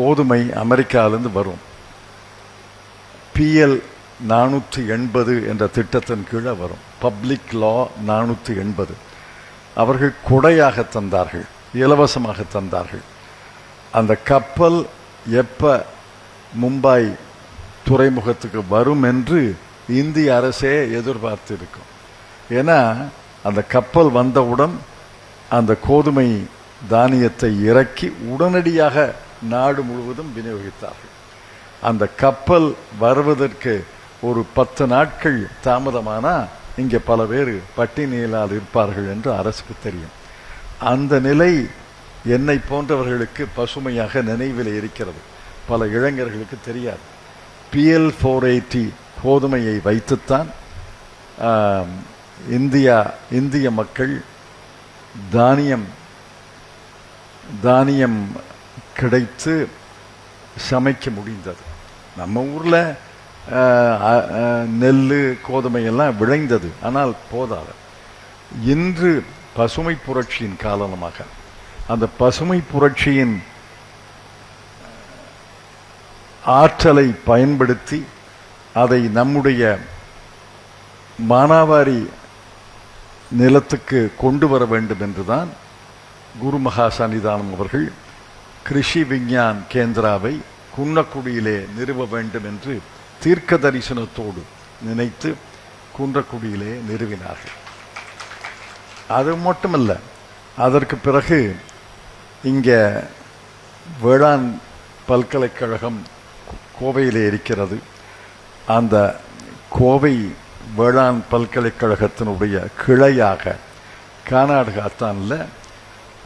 கோதுமை அமெரிக்காவிலேருந்து வரும். பிஎல் நானூற்றி எண்பது என்ற திட்டத்தின் கீழே வரும். பப்ளிக் லா நானூற்றி எண்பது. அவர்கள் கொடையாக தந்தார்கள் இலவசமாக தந்தார்கள். அந்த கப்பல் எப்போ மும்பாய் துறைமுகத்துக்கு வரும் என்று இந்திய அரசே எதிர்பார்த்து இருக்கும் ஏன்னா அந்த கப்பல் வந்தவுடன் அந்த கோதுமை தானியத்தை இறக்கி உடனடியாக நாடு முழுவதும் விநியோகித்தார்கள். அந்த கப்பல் வருவதற்கு ஒரு பத்து நாட்கள் தாமதமானா இங்கே பல பேர் பட்டினியிலால் இருப்பார்கள் என்று அரசுக்கு தெரியும். அந்த நிலை என்னை போன்றவர்களுக்கு பசுமையாக நினைவில் இருக்கிறது. பல இளைஞர்களுக்கு தெரியாது. பிஎல் ஃபோர் எயிட்டி கோதுமையை வைத்துத்தான் இந்தியா இந்திய மக்கள் தானியம் தானியம் கிடைத்து சமைக்க முடிந்தது. நம்ம ஊரில் நெல் கோதுமை எல்லாம் விளைந்தது. ஆனால் போதாது. இன்று பசுமை புரட்சியின் காரணமாக அந்த பசுமை புரட்சியின் ஆற்றலை பயன்படுத்தி அதை நம்முடைய மானாவாரி நிலத்துக்கு கொண்டு வர வேண்டும் என்றுதான் குரு மகா சன்னிதானம் அவர்கள் கிருஷி விஞ்ஞான் கேந்திராவை குன்னக்குடியிலே நிறுவ வேண்டும் என்று தீர்க்க தரிசனத்தோடு நினைத்து குன்றக்குடியிலே நிறுவினார்கள். அது மட்டுமல்ல அதற்கு பிறகு இங்கே வேளாண் பல்கலைக்கழகம் கோவையிலே இருக்கிறது. அந்த கோவை வேளாண் பல்கலைக்கழகத்தினுடைய கிளையாக கர்நாடகாத்தானில்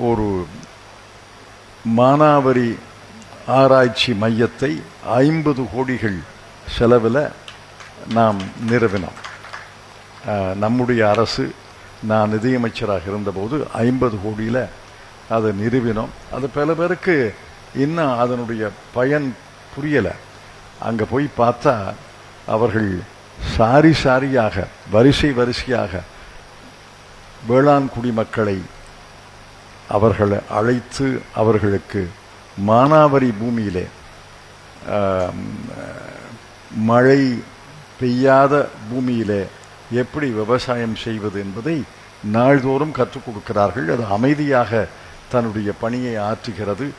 ஒரு மானாவரி ஆராய்ச்சி மையத்தை ஐம்பது கோடிகள் செலவில் நாம் நிறுவினோம். நம்முடைய அரசு நான் நிதியமைச்சராக இருந்தபோது ஐம்பது கோடியில் அதை நிறுவினோம். அது பல பேருக்கு இன்னும் அதனுடைய பயன் புரியலை. அங்கே போய் பார்த்தா அவர்கள் சாரி சாரியாக வரிசை வரிசையாக வேளாண் குடிமக்களை அவர்களை அழைத்து அவர்களுக்கு மானாவரி பூமியிலே மழை பெய்யாத பூமியிலே எப்படி விவசாயம் செய்வது என்பதை நாள்தோறும் கற்றுக் கொடுக்கிறார்கள். அது அமைதியாக தன்னுடைய பணியை ஆற்றுகிறது.